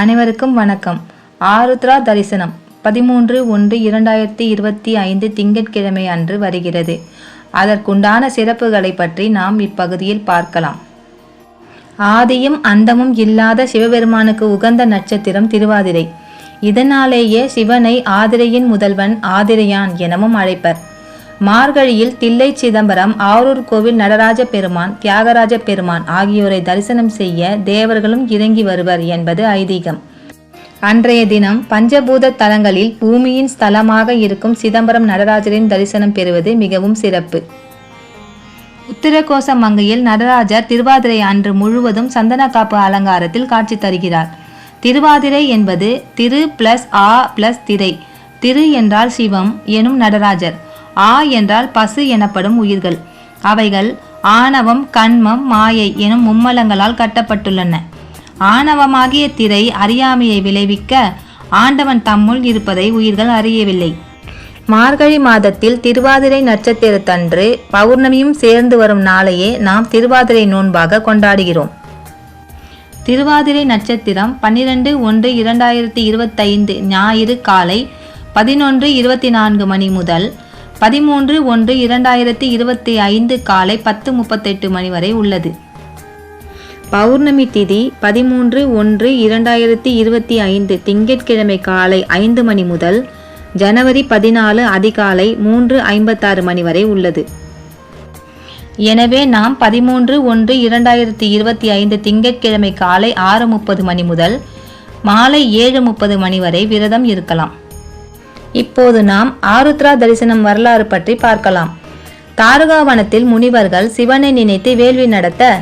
அனைவருக்கும் வணக்கம். ஆருத்ரா தரிசனம் பதிமூன்று ஒன்று இரண்டாயிரத்தி இருபத்தி ஐந்து திங்கட்கிழமை அன்று வருகிறது. அதற்குண்டான சிறப்புகளை பற்றி நாம் இப்பகுதியில் பார்க்கலாம். ஆதியும் அந்தமும் இல்லாத சிவபெருமானுக்கு உகந்த நட்சத்திரம் திருவாதிரை. இதனாலேயே சிவனை ஆதிரையின் முதல்வன் ஆதிரையான் எனவும் அழைப்பர். மார்கழியில் தில்லை சிதம்பரம் ஆரூர் கோவில் நடராஜ பெருமான் தியாகராஜ பெருமான் ஆகியோரை தரிசனம் செய்ய தேவர்களும் இறங்கி வருவர் என்பது ஐதீகம். அன்றைய தினம் பஞ்சபூத தலங்களில் பூமியின் ஸ்தலமாக இருக்கும் சிதம்பரம் நடராஜரின் தரிசனம் பெறுவது மிகவும் சிறப்பு. உத்திரகோச மங்கையில் நடராஜர் திருவாதிரை அன்று முழுவதும் சந்தனக்காப்பு அலங்காரத்தில் காட்சி தருகிறார். திருவாதிரை என்பது திரு பிளஸ் ஆ பிளஸ் திரை. திரு என்றால் சிவம் எனும் நடராஜர். ஆ என்றால் பசு எனப்படும் உயிர்கள். அவைகள் ஆணவம் கண்மம் மாயை எனும் மும்மலங்களால் கட்டப்பட்டுள்ளன. ஆணவமாகிய திரை அறியாமையை விளைவிக்க ஆண்டவன் தம்முள் இருப்பதை உயிர்கள் அறியவில்லை. மார்கழி மாதத்தில் திருவாதிரை நட்சத்திரத்தன்று பௌர்ணமியும் சேர்ந்து வரும் நாளையே நாம் திருவாதிரை நோன்பாக கொண்டாடுகிறோம். திருவாதிரை நட்சத்திரம் பன்னிரண்டு ஒன்று இரண்டாயிரத்தி இருபத்தைந்து ஞாயிறு காலை பதினொன்று இருபத்தி நான்கு மணி முதல் பதிமூன்று ஒன்று இரண்டாயிரத்தி இருபத்தி ஐந்து காலை பத்து முப்பத்தெட்டு மணி வரை உள்ளது. பௌர்ணமி திதி பதிமூன்று ஒன்று இரண்டாயிரத்தி இருபத்தி ஐந்து திங்கட்கிழமை காலை ஐந்து மணி முதல் ஜனவரி பதினாலு அதிகாலை மூன்று ஐம்பத்தாறு மணி வரை உள்ளது. எனவே நாம் பதிமூன்று ஒன்று இரண்டாயிரத்தி இருபத்தி ஐந்து திங்கட்கிழமை காலை ஆறு முப்பது மணி முதல் மாலை ஏழு முப்பது மணி வரை விரதம் இருக்கலாம். இப்போது நாம் ஆருத்ரா தரிசனம் வரலாறு பற்றி பார்க்கலாம். தாரகாவனத்தில் முனிவர்கள் சிவனை நினைத்து வேள்வி நடத்த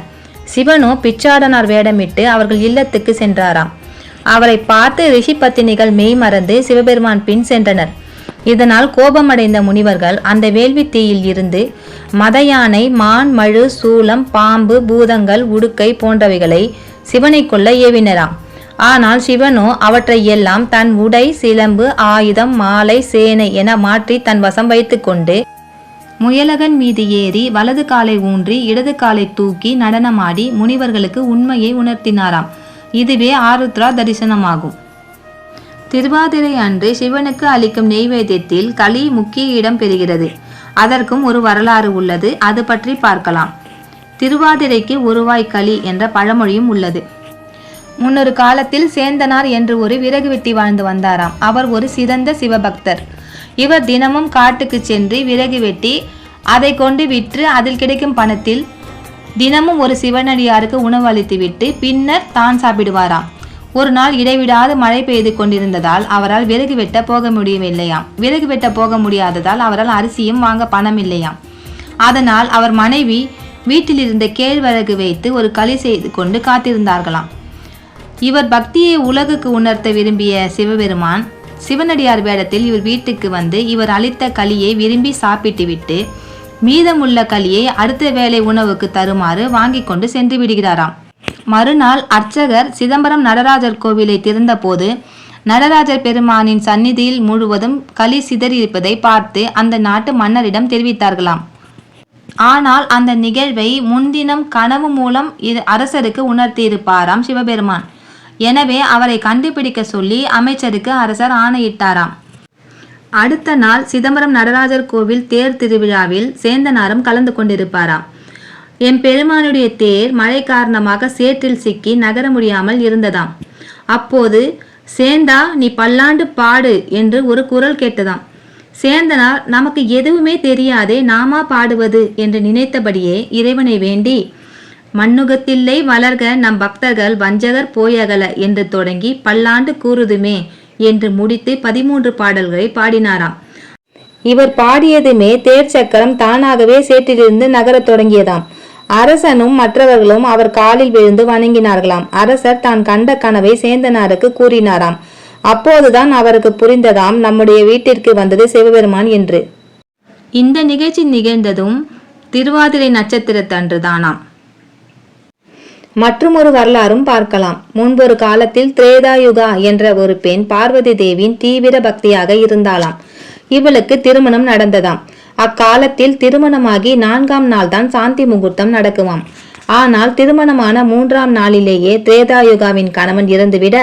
சிவனோ பிச்சாடனார் வேடமிட்டு அவர்கள் இல்லத்துக்கு சென்றாராம். அவரை பார்த்து ரிஷி பத்தினிகள் மெய் மறந்து சிவபெருமான் பின் சென்றனர். இதனால் கோபமடைந்த முனிவர்கள் அந்த வேள்வி தீயில் இருந்து மத யானை மான் மழு சூளம் பாம்பு பூதங்கள் உடுக்கை போன்றவைகளை சிவனை கொள்ள ஏவினராம். ஆனால் சிவனோ அவற்றை எல்லாம் தன் உடை சிலம்பு ஆயுதம் மாலை சேனை என மாற்றி தன் வசம் வைத்துக்கொண்டு முயலகன் மீது ஏறி வலது காலை ஊன்றி இடது காலை தூக்கி நடனமாடி முனிவர்களுக்கு உண்மையை உணர்த்தினாராம். இதுவே ஆருத்ரா தரிசனமாகும். திருவாதிரை அன்று சிவனுக்கு அளிக்கும் நெய்வேத்தியத்தில் களி முக்கிய இடம் பெறுகிறது. அதற்கும் ஒரு வரலாறு உள்ளது. அது பற்றி பார்க்கலாம். திருவாதிரைக்கு ஒருவாய் களி என்ற பழமொழியும் உள்ளது. முன்னொரு காலத்தில் சேந்தனார் என்று ஒரு விறகு வெட்டி வாழ்ந்து வந்தாராம். அவர் ஒரு சிறந்த சிவபக்தர். இவர் தினமும் காட்டுக்கு சென்று விறகு வெட்டி அதை கொண்டு விற்று அதில் கிடைக்கும் பணத்தில் தினமும் ஒரு சிவனடியாருக்கு உணவு அளித்துவிட்டு பின்னர் தான் சாப்பிடுவாராம். ஒரு நாள் இடைவிடாது மழை பெய்து கொண்டிருந்ததால் அவரால் விறகு வெட்ட போக முடியவில்லையாம். விறகு வெட்ட போக முடியாததால் அவரால் அரிசியும் வாங்க பணம் இல்லையாம். அதனால் அவர் மனைவி வீட்டிலிருந்த கேழ்வரகு வைத்து ஒரு களி செய்து கொண்டு காத்திருந்தார்களாம். இவர் பக்தியை உலகுக்கு உணர்த்த விரும்பிய சிவபெருமான். சிவனடியார் வேடத்தில் இவர் வீட்டுக்கு வந்து இவர் அளித்த களியை விரும்பி சாப்பிட்டுவிட்டு மீதமுள்ள களியை அடுத்த வேளை உணவுக்கு தருமாறு வாங்கி கொண்டு சென்று விடுகிறாராம். மறுநாள் அர்ச்சகர் சிதம்பரம் நடராஜர் கோவிலை திறந்தபோது நடராஜர் பெருமானின் சந்நிதியில் முழுவதும் களி சிதறியிருப்பதை பார்த்து அந்த நாட்டு மன்னரிடம் தெரிவித்தார்களாம். ஆனால் அந்த நிகழ்வை முன்தினம் கனவு மூலம் அரசருக்கு உணர்த்தியிருப்பாராம் சிவபெருமான். எனவே அவரை கண்டுபிடிக்க சொல்லி அமைச்சருக்கு அரசர் ஆணையிட்டாராம். அடுத்த நாள் சிதம்பரம் நடராஜர் கோவில் தேர் திருவிழாவில் சேந்தனாரும் கலந்து கொண்டிருப்பாராம். என் பெருமானுடைய தேர் மழை காரணமாக சேற்றில் சிக்கி நகர முடியாமல் இருந்ததாம். அப்போது சேந்தா நீ பல்லாண்டு பாடு என்று ஒரு குரல் கேட்டதாம். சேந்தனார் நமக்கு எதுவுமே தெரியாதே நாமா பாடுவது என்று நினைத்தபடியே இறைவனை வேண்டி மண்ணுகத்தில்லை வளர்க நம் பக்தர்கள் வஞ்சகர் போயகல என்று தொடங்கி பல்லாண்டு கூறுதுமே என்று முடித்து பதிமூன்று பாடல்களை பாடினாராம். இவர் பாடியதுமே தேர் சக்கரம் தானாகவே சேற்றிலிருந்து நகரத் தொடங்கியதாம். அரசனும் மற்றவர்களும் அவர் காலில் விழுந்து வணங்கினார்களாம். அரசர் தான் கண்ட கனவை சேந்தனாருக்கு கூறினாராம். அப்போதுதான் அவருக்கு புரிந்ததாம் நம்முடைய வீட்டிற்கு வந்தது சிவபெருமான் என்று. இந்த நிகழ்ச்சி நிகழ்ந்ததும் திருவாதிரை நட்சத்திரத்தன்று தானாம். மற்றும் ஒரு வரலாறும் பார்க்கலாம். முன்பொரு காலத்தில் திரேதாயுகா என்ற ஒரு பெண் பார்வதி தேவியின் தீவிர பக்தியாக இருந்தாளாம். இவளுக்கு திருமணம் நடந்ததாம். அக்காலத்தில் திருமணமாகி நான்காம் நாள் தான் சாந்தி முகூர்த்தம் நடக்குமாம். ஆனால் திருமணமான மூன்றாம் நாளிலேயே திரேதாயுகாவின் கணவன் இறந்துவிட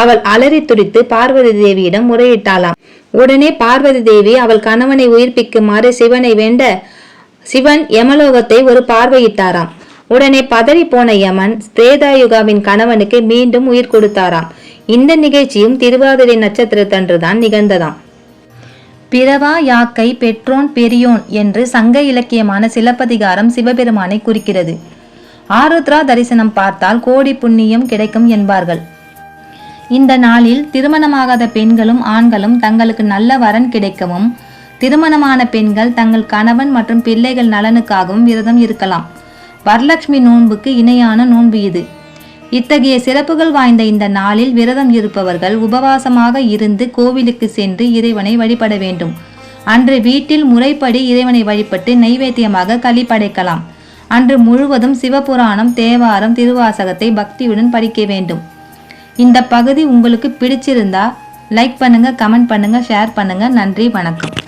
அவள் அலறி துடித்து பார்வதி தேவியிடம் முறையிட்டாளாம். உடனே பார்வதி தேவி அவள் கணவனை உயிர்ப்பிக்குமாறு சிவனை வேண்ட சிவன் யமலோகத்தை ஒரு பார்வையிட்டாராம். உடனே பதறி போன யமன் திரேதாயுகாவின் கணவனுக்கு மீண்டும் உயிர் கொடுத்தாராம். இந்த நிகழ்ச்சியும் திருவாதிரை நட்சத்திரத்தன்றுதான் நிகழ்ந்ததாம். பிறவா யாக்கை பெற்றோன் பெரியோன் என்று சங்க இலக்கியமான சிலப்பதிகாரம் சிவபெருமானை குறிக்கிறது. ஆருத்ரா தரிசனம் பார்த்தால் கோடி புண்ணியம் கிடைக்கும் என்பார்கள். இந்த நாளில் திருமணமாகாத பெண்களும் ஆண்களும் தங்களுக்கு நல்ல வரன் கிடைக்கவும் திருமணமான பெண்கள் தங்கள் கணவன் மற்றும் பிள்ளைகள் நலனுக்காகவும் விரதம் இருக்கலாம். வரலட்சுமி நோன்புக்கு இணையான நோன்பு இது. இத்தகைய சிறப்புகள் வாய்ந்த இந்த நாளில் விரதம் இருப்பவர்கள் உபவாசமாக இருந்து கோவிலுக்கு சென்று இறைவனை வழிபட வேண்டும். அன்று வீட்டில் முறைப்படி இறைவனை வழிபட்டு நைவேத்தியமாக களி படைக்கலாம். அன்று முழுவதும் சிவபுராணம் தேவாரம் திருவாசகத்தை பக்தியுடன் படிக்க வேண்டும். இந்த பகுதி உங்களுக்கு பிடிச்சிருந்தா லைக் பண்ணுங்க கமெண்ட் பண்ணுங்க ஷேர் பண்ணுங்க. நன்றி வணக்கம்.